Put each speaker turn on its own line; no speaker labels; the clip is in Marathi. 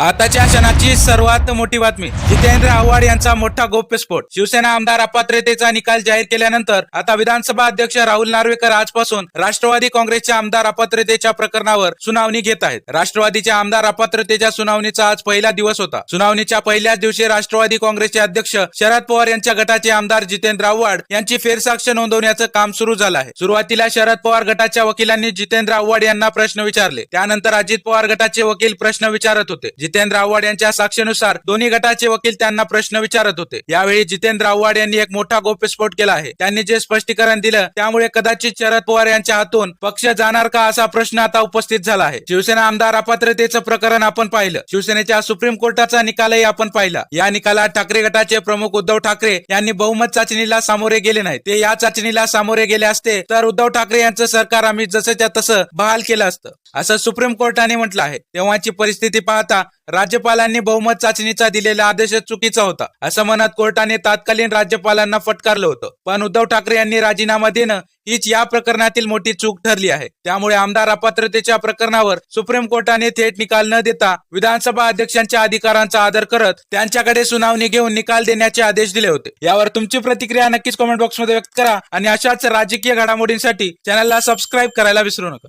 आताच्या क्षणाची सर्वात मोठी बातमी. जितेंद्र आव्हाड यांचा मोठा गोप्यस्फोट शिवसेना आमदार अपात्रतेचा निकाल जाहीर केल्यानंतर आता विधानसभा अध्यक्ष राहुल नार्वेकर आजपासून राष्ट्रवादी काँग्रेसच्या आमदार अपात्रतेच्या प्रकरणावर सुनावणी घेत आहेत. राष्ट्रवादीच्या आमदार अपात्रतेच्या सुनावणीचा आज पहिला दिवस होता. सुनावणीच्या पहिल्याच दिवशी राष्ट्रवादी काँग्रेसचे अध्यक्ष शरद पवार यांच्या गटाचे आमदार जितेंद्र आव्हाड यांची फेरसाक्ष नोंदवण्याचं काम सुरू झालं आहे. सुरुवातीला शरद पवार गटाच्या वकिलांनी जितेंद्र आव्हाड यांना प्रश्न विचारले. त्यानंतर अजित पवार गटाचे वकील प्रश्न विचारत होते. जितेंद्र आव्हाड यांच्या साक्षीनुसार दोन्ही गटाचे वकील त्यांना प्रश्न विचारत होते. यावेळी जितेंद्र आव्हाड यांनी एक मोठा गोप्यस्फोट केला आहे. त्यांनी जे स्पष्टीकरण दिलं त्यामुळे कदाचित शरद पवार यांच्या हातून पक्ष जाणार का असा प्रश्न आता उपस्थित झाला आहे. शिवसेना आमदार अपात्रतेचं प्रकरण आपण पाहिलं. शिवसेनेच्या सुप्रीम कोर्टाचा निकालही आपण पाहिला. या निकालात ठाकरे गटाचे प्रमुख उद्धव ठाकरे यांनी बहुमत चाचणीला सामोरे गेले नाही ते या चाचणीला सामोरे गेले असते तर उद्धव ठाकरे यांचं सरकार आम्ही जसंच्या तसं बहाल केलं असतं. असं सुप्रीम कोर्टाने म्हटलं आहे. तेव्हाची परिस्थिती पाहता राज्यपालांनी बहुमत चाचणीचा दिलेला आदेश चुकीचा होता. असं म्हणत कोर्टाने तात्कालीन राज्यपालांना फटकारलं होतं. पण उद्धव ठाकरे यांनी राजीनामा देणं हीच या प्रकरणातील मोठी चूक ठरली आहे. त्यामुळे आमदार अपात्रतेच्या प्रकरणावर सुप्रीम कोर्टाने थेट निकाल न देता विधानसभा अध्यक्षांच्या अधिकारांचा आदर करत त्यांच्याकडे सुनावणी घेऊन निकाल देण्याचे आदेश दिले होते. यावर तुमची प्रतिक्रिया नक्कीच कमेंट बॉक्समध्ये व्यक्त करा आणि अशाच राजकीय घडामोडींसाठी चॅनलला सबस्क्राईब करायला विसरू नका.